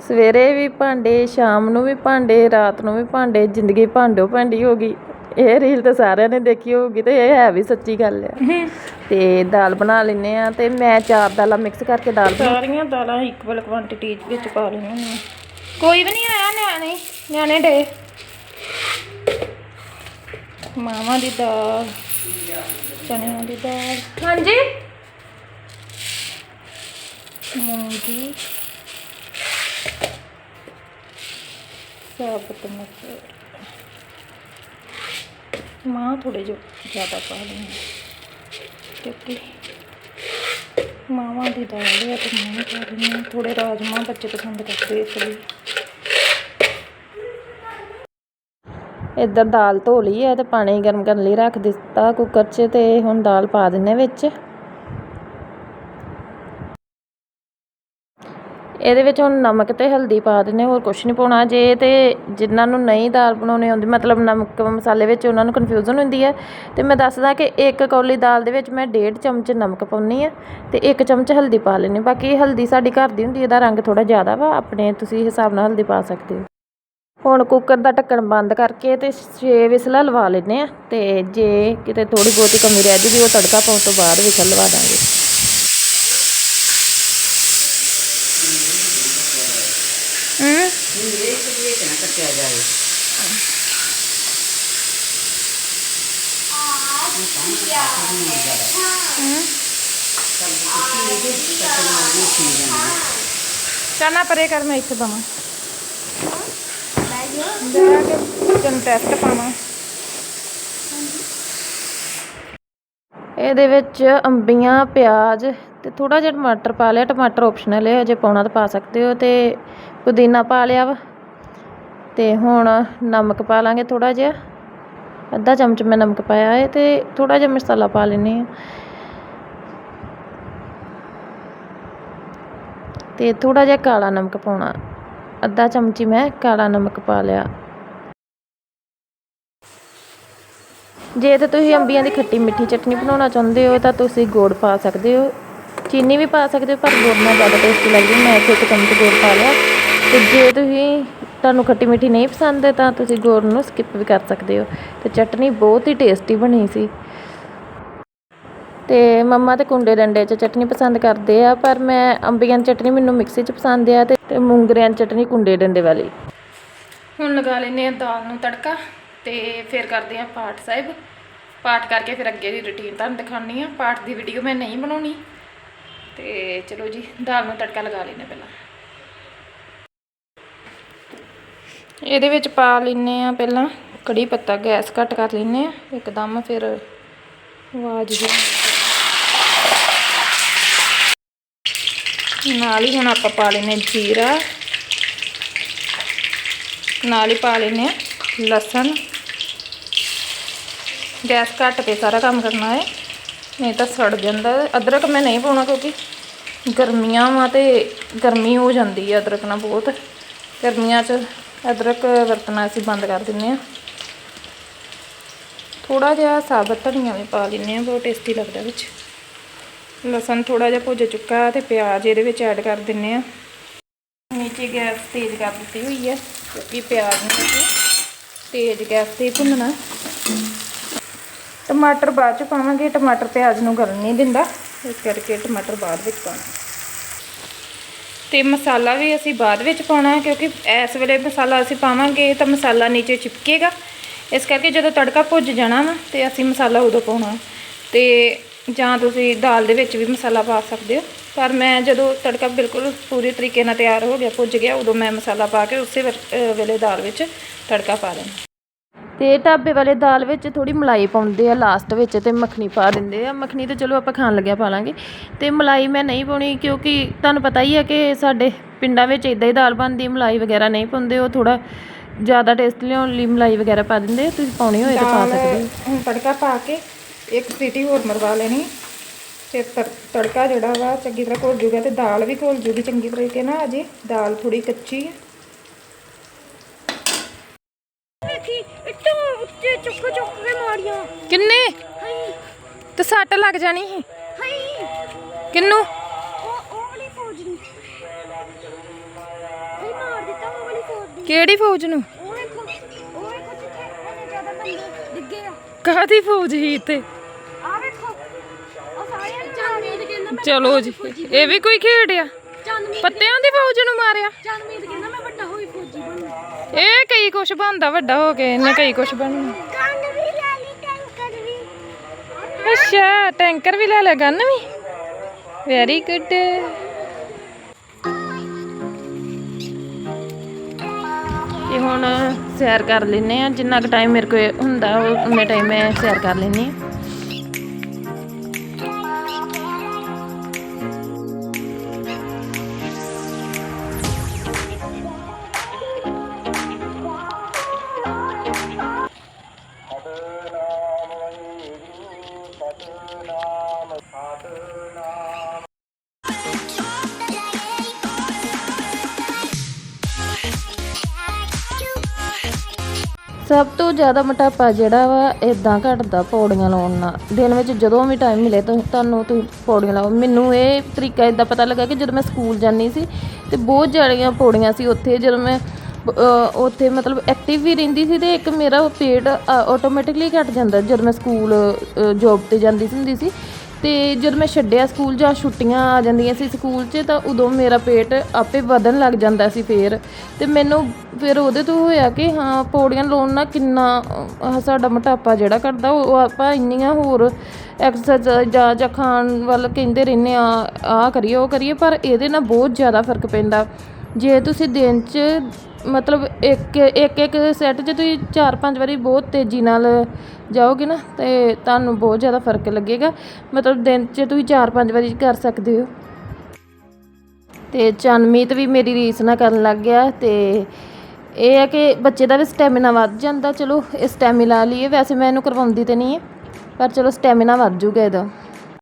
ਸਵੇਰੇ ਵੀ ਭਾਂਡੇ ਸ਼ਾਮ ਨੂੰ ਵੀ ਭਾਂਡੇ ਰਾਤ ਨੂੰ ਵੀ ਭਾਂਡੇ ਜ਼ਿੰਦਗੀ ਭਾਂਡੋ ਭਾਂਡੀ ਹੋ ਗਈ। ਇਹ ਰੀਲ ਤਾਂ ਸਾਰਿਆਂ ਨੇ ਦੇਖੀ ਹੋਊਗੀ ਤੇ ਇਹ ਹੈ ਵੀ ਸੱਚੀ ਗੱਲ ਆ। ਤੇ ਦਾਲ ਬਣਾ ਲੈਨੇ ਆ ਤੇ ਮੈਂ ਚਾਰ ਦਾਲਾਂ ਮਿਕਸ ਕਰਕੇ ਦਾਲ ਬਣਾ ਸਾਰੀਆਂ ਦਾਲਾਂ ਇਕੁਅਲ ਕੁਆਂਟੀਟੀ ਵਿੱਚ ਪਾ ਲੈਣੀਆਂ ਨੇ ਕੋਈ ਵੀ ਨਹੀਂ ਆਇਆ ਨਿਆਣੇ ਨਿਆਣੇ ਡੇ। ਮਾਵਾਂ ਦੀ ਦਾਲ ਚਨਿਆਂ ਦੀ ਦਾਲ। ਹਾਂਜੀ। ਮੂੰਗੀ। ਸਾਬਤ ਮਾਂ ਥੋੜੇ ਜੋ ਜ਼ਿਆਦਾ ਪਾ ਲੈਣੀ ਕਿਉਂਕਿ ਮਾਵਾਂ ਦੀ ਦਾਲ ਹੈ ਤੇ ਮੈਂ ਪਾ ਦਿੰਦੀ ਹਾਂ। ਥੋੜੇ ਰਾਜਮਾ ਬੱਚੇ ਪਸੰਦ ਕਰਦੇ ਇਸ ਲਈ। ਇੱਧਰ ਦਾਲ ਧੋ ਲਈ ਹੈ ਤੇ ਪਾਣੀ ਗਰਮ ਕਰਨ ਲਈ ਰੱਖ ਦਿੱਤਾ ਕੁੱਕਰ 'ਚ ਤੇ ਹੁਣ ਦਾਲ ਪਾ ਦਿੰਨੇ ਵਿੱਚ। ਇਹਦੇ ਵਿੱਚ ਹੁਣ ਨਮਕ ਅਤੇ ਹਲਦੀ ਪਾ ਦਿੰਦੇ ਹੋਰ ਕੁਛ ਨਹੀਂ ਪਾਉਣਾ। ਜੇ ਤਾਂ ਜਿਨ੍ਹਾਂ ਨੂੰ ਨਹੀਂ ਦਾਲ ਬਣਾਉਣੀ ਆਉਂਦੀ, ਮਤਲਬ ਨਮਕ ਮਸਾਲੇ ਵਿੱਚ ਉਹਨਾਂ ਨੂੰ ਕਨਫਿਊਜ਼ਨ ਹੁੰਦੀ ਹੈ। ਅਤੇ ਮੈਂ ਦੱਸਦਾ ਕਿ ਇੱਕ ਕੌਲੀ ਦਾਲ ਦੇ ਵਿੱਚ ਮੈਂ ਡੇਢ ਚਮਚ ਨਮਕ ਪਾਉਂਦੀ ਹਾਂ ਅਤੇ ਇੱਕ ਚਮਚ ਹਲਦੀ ਪਾ ਲੈਂਦੀ ਬਾਕੀ ਹਲਦੀ ਸਾਡੀ ਘਰ ਦੀ ਹੁੰਦੀ ਇਹਦਾ ਰੰਗ ਥੋੜ੍ਹਾ ਜ਼ਿਆਦਾ ਵਾ, ਆਪਣੇ ਤੁਸੀਂ ਹਿਸਾਬ ਨਾਲ ਹਲਦੀ ਪਾ ਸਕਦੇ ਹੋ। ਹੁਣ ਕੁੱਕਰ ਦਾ ਢੱਕਣ ਬੰਦ ਕਰਕੇ ਤੇ 6 ਵਿਸਲਾਂ ਲਵਾ ਲੈਂਦੇ ਆ ਤੇ ਜੇ ਕਿਤੇ ਥੋੜੀ ਬਹੁਤੀ ਕਮੀ ਰਹਿ ਜੂਗੀ, ਉਹ ਤੜਕਾ ਪਾਉਣ ਤੋਂ ਬਾਅਦ ਵਿਸਲ ਲਵਾ ਦਾਂਗੇ ਹੂੰ ਚਾਨਾ ਪਰੇ ਕਰ, ਮੈਂ ਇੱਥੇ ਪਾਵਾਂ ਜਰਾ ਕਿ ਤੈਨੂੰ ਟੈਸਟ ਪਾਵਾਂ। ਇਹਦੇ ਵਿੱਚ ਅੰਬੀਆਂ, ਪਿਆਜ਼ ਤੇ ਥੋੜਾ ਜਿਹਾ ਟਮਾਟਰ ਪਾ ਲਿਆ। ਟਮਾਟਰ ਆਪਸ਼ਨਲ ਹੈ ਜੇ ਪਾਉਣਾ ਤਾਂ ਪਾ ਸਕਦੇ ਹੋ ਤੇ ਪੁਦੀਨਾ ਪਾ ਲਿਆ ਵਾ। ਅਤੇ ਹੁਣ ਨਮਕ ਪਾ ਲਵਾਂਗੇ ਥੋੜ੍ਹਾ ਜਿਹਾ। ਅੱਧਾ ਚਮਚ ਮੈਂ ਨਮਕ ਪਾਇਆ ਹੈ ਅਤੇ ਥੋੜ੍ਹਾ ਜਿਹਾ ਮਸਾਲਾ ਪਾ ਲੈਨੇ ਹਾਂ। ਅਤੇ ਥੋੜ੍ਹਾ ਜਿਹਾ ਕਾਲਾ ਨਮਕ ਪਾਉਣਾ। ਅੱਧਾ ਚਮਚੀ ਮੈਂ ਕਾਲਾ ਨਮਕ ਪਾ ਲਿਆ। ਜੇ ਤਾਂ ਤੁਸੀਂ ਅੰਬੀਆਂ ਦੀ ਖੱਟੀ ਮਿੱਠੀ ਚਟਨੀ ਬਣਾਉਣਾ ਚਾਹੁੰਦੇ ਹੋ ਤਾਂ ਤੁਸੀਂ ਗੁੜ ਪਾ ਸਕਦੇ ਹੋ। ਚੀਨੀ ਵੀ ਪਾ ਸਕਦੇ ਹੋ ਪਰ ਗੁੜ ਨਾਲ ਜ਼ਿਆਦਾ ਟੇਸਟੀ ਲੱਗਦੀ ਮੈਂ ਇੱਥੇ ਇੱਕ ਚਮਚ ਗੁੜ ਪਾ ਲਿਆ। ਅਤੇ ਜੇ ਤੁਸੀਂ ਤੁਹਾਨੂੰ ਖੱਟੀ ਮਿੱਠੀ ਨਹੀਂ ਪਸੰਦ ਹੈ, ਤਾਂ ਤੁਸੀਂ ਗੁੜ ਨੂੰ ਸਕਿਪ ਵੀ ਕਰ ਸਕਦੇ ਹੋ। ਤੇ ਚਟਨੀ ਬਹੁਤ ਹੀ ਟੇਸਟੀ ਬਣੀ ਸੀ। ਤੇ ਮੰਮਾ ਤੇ ਕੁੰਡੇ ਡੰਡੇ 'ਚ ਚਟਨੀ ਪਸੰਦ ਕਰਦੇ ਆ, ਪਰ ਮੈਂ ਅੰਬੀਆਂ ਦੀ ਚਟਨੀ ਮੈਨੂੰ ਮਿਕਸੀ 'ਚ ਪਸੰਦ ਆ ਤੇ ਤੇ ਮੂੰਗਰਿਆਂ ਦੀ ਚਟਨੀ ਕੁੰਡੇ ਡੰਡੇ ਵਾਲੀ। ਹੁਣ ਲਗਾ ਲੈਨੇ ਆ ਦਾਲ ਨੂੰ ਤੜਕਾ ਤੇ ਫਿਰ ਕਰਦੇ ਆ ਪਾਠ ਸਾਹਿਬ। ਪਾਠ ਕਰਕੇ ਫਿਰ ਅੱਗੇ ਦੀ ਰੁਟੀਨ ਤੁਹਾਨੂੰ ਦਿਖਾਉਣੀ ਆ ਪਾਠ ਦੀ ਵੀਡੀਓ ਮੈਂ ਨਹੀਂ ਬਣਾਉਣੀ। ਤੇ ਚਲੋ ਜੀ, ਦਾਲ ਨੂੰ ਤੜਕਾ ਲਗਾ ਲੈਨੇ ਪਹਿਲਾਂ। ਇਹਦੇ ਵਿੱਚ ਪਾ ਲੈਨੇ ਆ ਪਹਿਲਾਂ ਕੜੀ ਪੱਤਾ, ਗੈਸ ਘੱਟ ਕਰ ਲੈਨੇ ਆ ਇੱਕਦਮ ਫਿਰ ਆਵਾਜ਼ ਜੀ ਨਾਲ ਹੀ ਹੁਣ ਆਪਾਂ ਪਾ ਲੈਨੇ ਜੀਰਾ। ਨਾਲ ਹੀ ਪਾ ਲੈਨੇ ਆ ਲਸਣ। ਗੈਸ ਘੱਟ ਕੇ ਸਾਰਾ ਕੰਮ ਕਰਨਾ ਹੈ, ਨਹੀਂ ਤਾਂ ਸੜ ਜਾਂਦਾ। ਅਦਰਕ ਮੈਂ ਨਹੀਂ ਪਾਉਣਾ ਕਿਉਂਕਿ ਗਰਮੀਆਂ ਵਾ ਤੇ ਗਰਮੀ ਹੋ ਜਾਂਦੀ ਹੈ ਅਦਰਕ ਨਾਲ ਬਹੁਤ। ਗਰਮੀਆਂ 'ਚ ਅਦਰਕ ਵਰਤਣਾ ਅਸੀਂ ਬੰਦ ਕਰ ਦਿੰਨੇ ਆ। ਥੋੜਾ ਜਿਹਾ ਸਾਬਤ ਧਨੀਆ ਵੀ ਪਾ ਲੈਂਦੇ ਆ, ਬਹੁਤ ਟੇਸਟੀ ਲੱਗਦਾ ਵਿੱਚ। ਲਸਣ ਥੋੜਾ ਜਿਹਾ ਭੁੱਜ ਚੁੱਕਾ ਤੇ ਪਿਆਜ਼ ਇਹਦੇ ਵਿੱਚ ਐਡ ਕਰ ਦਿੰਨੇ ਆ। ਨੀਚੇ ਗੈਸ ਤੇਜ਼ ਕਰ ਦਿੱਤੀ ਹੋਈ ਹੈ ਕਿਉਂਕਿ ਪਿਆਜ਼ ਨੂੰ ਤੇਜ਼ ਗੈਸ ਤੇ ਭੁੰਨਣਾ। ਟਮਾਟਰ ਬਾਅਦ ਚ ਪਾਵਾਂਗੇ, ਟਮਾਟਰ ਪਿਆਜ਼ ਨੂੰ ਗਲਣ ਨਹੀਂ ਦਿੰਦਾ, ਇਸ ਕਰਕੇ ਟਮਾਟਰ ਬਾਅਦ ਵਿੱਚ ਪਾਉਣਾ ਤੇ ਮਸਾਲਾ ਵੀ ਅਸੀਂ ਬਾਅਦ ਵਿੱਚ ਪਾਉਣਾ ਹੈ, ਕਿਉਂਕਿ ਇਸ ਵੇਲੇ ਮਸਾਲਾ ਅਸੀਂ ਪਾਵਾਂਗੇ, ਤਾਂ ਮਸਾਲਾ ਨੀਚੇ ਚਿਪਕੇਗਾ। ਇਸ ਕਰਕੇ ਜਦੋਂ ਤੜਕਾ ਭੁੱਜ ਜਾਣਾ ਵਾ, ਤੇ ਅਸੀਂ ਮਸਾਲਾ ਉਦੋਂ ਪਾਉਣਾ। ਤੇ ਜਾਂ ਤੁਸੀਂ ਦਾਲ ਦੇ ਵਿੱਚ ਵੀ ਮਸਾਲਾ ਪਾ ਸਕਦੇ ਹੋ। ਪਰ ਮੈਂ ਜਦੋਂ ਤੜਕਾ ਬਿਲਕੁਲ ਪੂਰੇ ਤਰੀਕੇ ਨਾਲ ਤਿਆਰ ਹੋ ਗਿਆ, ਭੁੱਜ ਗਿਆ, ਉਦੋਂ ਮੈਂ ਮਸਾਲਾ ਪਾ ਕੇ ਉਸੇ ਵੇਲੇ ਦਾਲ ਵਿੱਚ ਤੜਕਾ ਪਾ ਦੇਣਾ ਤੇ ਢਾਬੇ ਵਾਲੇ ਦਾਲ ਵਿੱਚ ਥੋੜੀ ਮਲਾਈ ਪਾਉਂਦੇ ਆ ਲਾਸਟ ਵਿੱਚ ਤੇ ਮੱਖਣੀ ਪਾ ਦਿੰਦੇ ਆ। ਮੱਖਣੀ ਤੇ ਚਲੋ ਆਪਾਂ ਖਾਣ ਲੱਗਿਆ ਪਾ ਲਾਂਗੇ। ਤੇ ਮਲਾਈ ਮੈਂ ਨਹੀਂ ਪਾਉਣੀ ਕਿਉਂਕਿ ਤੁਹਾਨੂੰ ਪਤਾ ਹੀ ਹੈ ਕਿ ਸਾਡੇ ਪਿੰਡਾਂ ਵਿੱਚ ਇਦਾਂ ਹੀ ਦਾਲ ਬਣਦੀ ਮਲਾਈ ਵਗੈਰਾ ਨਹੀਂ ਪਾਉਂਦੇ ਉਹ ਥੋੜਾ ਜ਼ਿਆਦਾ ਟੇਸਟ ਲਿਆਉਣ ਲਈ ਮਲਾਈ ਵਗੈਰਾ ਪਾ ਦਿੰਦੇ ਆ। ਤੁਸੀਂ ਪਾਉਣੀ ਹੋਏ ਤਾਂ ਪਾ ਦਾਲ ਸਕਦੇ ਹੋ। ਹੁਣ ਤੜਕਾ ਪਾ ਕੇ ਇੱਕ ਸੀਟੀ ਹੋਰ ਮਰਵਾ ਲੈਣੀ। ਤੇ ਤੜ- ਤੜਕਾ ਜਿਹੜਾ ਵਾ ਚੰਗੀ ਤਰ੍ਹਾਂ ਘੁਲ ਜੂਗਾ ਤੇ ਦਾਲ ਵੀ ਘੁਲ ਜੂਗੀ ਚੰਗੀ ਤਰੀਕੇ ਨਾਲ। ਅਜੇ ਦਾਲ ਥੋੜੀ ਕੱਚੀ ਹੈ ਵੇਖੀ ਇੱਟਾਂ ਉੱਤੇ ਚੁੱਕ ਚੁੱਕ ਕੇ ਮਾਰੀਆਂ ਕਿੰਨੇ ਹਾਈ ਤੇ ਸੱਟ ਲੱਗ ਜਾਣੀ ਸੀ? ਹਾਈ ਕਿੰਨੂੰ? ਉਹ ਉਹ ਵਾਲੀ ਫੌਜ ਨੂੰ। ਹਾਈ ਕਿਹੜੀ ਫੌਜ ਨੂੰ? ਉਹ ਵੇਖੋ ਉਹ ਵੇਖੋ ਜਿੱਥੇ ਉਹਨੇ ਜ਼ਿਆਦਾ ਬੰਦੇ ਡਿੱਗੇ ਆ। ਕਾਹਦੀ ਫੌਜ ਹੀ ਇੱਥੇ? ਆ ਵੇਖੋ ਉਹ ਸਾਰਿਆਂ ਨੂੰ ਚੰਨਮੀਤ ਕਹਿੰਦਾ ਮੈਂ ਚਲੋ ਜੀ ਇਹ ਵੀ ਕੋਈ ਖੇਡ ਆ? ਪੱਤਿਆਂ ਦੀ ਫੌਜ ਨੂੰ ਮਾਰਿਆ? ਚੰਨਮੀਤ ਕਹਿੰਦਾ ਮੈਂ ਵੱਡਾ ਹੋਈ ਫੌਜੀ ਬਣਨਾ ਇਹ ਕਈ ਕੁਛ ਬਣਦਾ ਵੱਡਾ ਹੋ ਕੇ ਇਹਨੇ ਕਈ ਕੁਛ ਬਣਨਾ। ਅੱਛਾ ਟੈਂਕਰ ਵੀ ਲੈ ਲਿਆ ਗਨ ਵੀ। ਵੈਰੀ ਗੁੱਡ ਤੇ ਹੁਣ ਸੈਰ ਕਰ ਲੈਨੇ ਆ ਜਿੰਨਾ ਕੁ ਟਾਈਮ ਮੇਰੇ ਕੋਲ ਹੁੰਦਾ ਉਹਨੇ ਟਾਈਮ ਮੈਂ ਸੈਰ ਕਰ ਲੈਨੀ ਆ ਸਭ ਤੋਂ ਜ਼ਿਆਦਾ ਮੋਟਾਪਾ ਜਿਹੜਾ ਵਾ ਇਦਾਂ ਘਟਦਾ ਪੌੜੀਆਂ ਲਾਉਣ ਨਾਲ। ਦਿਨ ਵਿੱਚ ਜਦੋਂ ਵੀ ਟਾਈਮ ਮਿਲੇ ਤੁ- ਤੁਹਾਨੂੰ ਤੁਸੀਂ ਪੌੜੀਆਂ ਲਾਓ। ਮੈਨੂੰ ਇਹ ਤਰੀਕਾ ਇਦਾਂ ਪਤਾ ਲੱਗਾ ਕਿ ਜਦੋਂ ਮੈਂ ਸਕੂਲ ਜਾਂਦੀ ਸੀ ਤੇ ਬਹੁਤ ਜ਼ਿਆਦੀਆਂ ਪੌੜੀਆਂ ਸੀ ਉੱਥੇ, ਜਦੋਂ ਮੈਂ ਉੱਥੇ ਮਤਲਬ ਐਕਟਿਵ ਵੀ ਰਹਿੰਦੀ ਸੀ ਤੇ ਇੱਕ ਮੇਰਾ ਪੇਟ ਆਟੋਮੈਟਿਕਲੀ ਘਟ ਜਾਂਦਾ। ਜਦੋਂ ਮੈਂ ਸਕੂਲ ਜੌਬ ਤੇ ਜਾਂਦੀ ਹੁੰਦੀ ਸੀ ਤੇ ਜਦੋਂ ਮੈਂ ਛੱਡਿਆ ਸਕੂਲ ਜਾਂ ਛੁੱਟੀਆਂ ਆ ਜਾਂਦੀਆਂ ਸੀ ਸਕੂਲ 'ਚ, ਤਾਂ ਉਦੋਂ ਮੇਰਾ ਪੇਟ ਆਪੇ ਵਧਣ ਲੱਗ ਜਾਂਦਾ ਸੀ ਫੇਰ। ਤੇ ਮੈਨੂੰ ਫਿਰ ਉਹਦੇ ਤੋਂ ਹੋਇਆ ਕਿ ਹਾਂ, ਪੌੜੀਆਂ ਲਾਉਣ ਨਾਲ ਕਿੰਨਾ ਸਾਡਾ ਮੋਟਾਪਾ ਜਿਹੜਾ ਘਟਦਾ ਉਹ ਆਪਾਂ ਇੰਨੀਆਂ ਹੋਰ ਐਕਸਰਸਾਈਜ਼ ਜਾਂ ਜਾਂ ਖਾਣ ਵੱਲ ਕਹਿੰਦੇ ਰਹਿੰਦੇ ਆ ਆ ਕਰੀਏ, ਉਹ ਕਰੀਏ, ਪਰ ਇਹਦੇ ਨਾਲ ਬਹੁਤ ਜ਼ਿਆਦਾ ਫ਼ਰਕ ਪੈਂਦਾ। ਜੇ ਤੁਸੀਂ ਦਿਨ 'ਚ ਮਤਲਬ ਇੱਕ ਇੱਕ ਇੱਕ ਸੈੱਟ 'ਚ ਤੁਸੀਂ ਚਾਰ ਪੰਜ ਵਾਰੀ ਬਹੁਤ ਤੇਜ਼ੀ ਨਾਲ ਜਾਓਗੇ ਨਾ, ਤਾਂ ਤੁਹਾਨੂੰ ਬਹੁਤ ਜ਼ਿਆਦਾ ਫ਼ਰਕ ਲੱਗੇਗਾ। ਮਤਲਬ ਦਿਨ 'ਚ ਤੁਸੀਂ ਚਾਰ ਪੰਜ ਵਾਰੀ ਕਰ ਸਕਦੇ ਹੋ। ਤੇ ਚਨਮੀਤ ਵੀ ਮੇਰੀ ਰੀਸ ਨਾਲ ਕਰਨ ਲੱਗ ਗਿਆ ਅਤੇ ਇਹ ਹੈ ਕਿ ਬੱਚੇ ਦਾ ਵੀ ਸਟੈਮਿਨਾ ਵੱਧ ਜਾਂਦਾ। ਚਲੋ, ਇਹ ਸਟੈਮਿਨਾ ਲਈ ਵੈਸੇ ਮੈਂ ਇਹਨੂੰ ਕਰਵਾਉਂਦੀ ਤਾਂ ਨਹੀਂ ਹੈ, ਪਰ ਚਲੋ ਸਟੈਮਿਨਾ ਵੱਧ ਜੂਗਾ ਇਹਦਾ।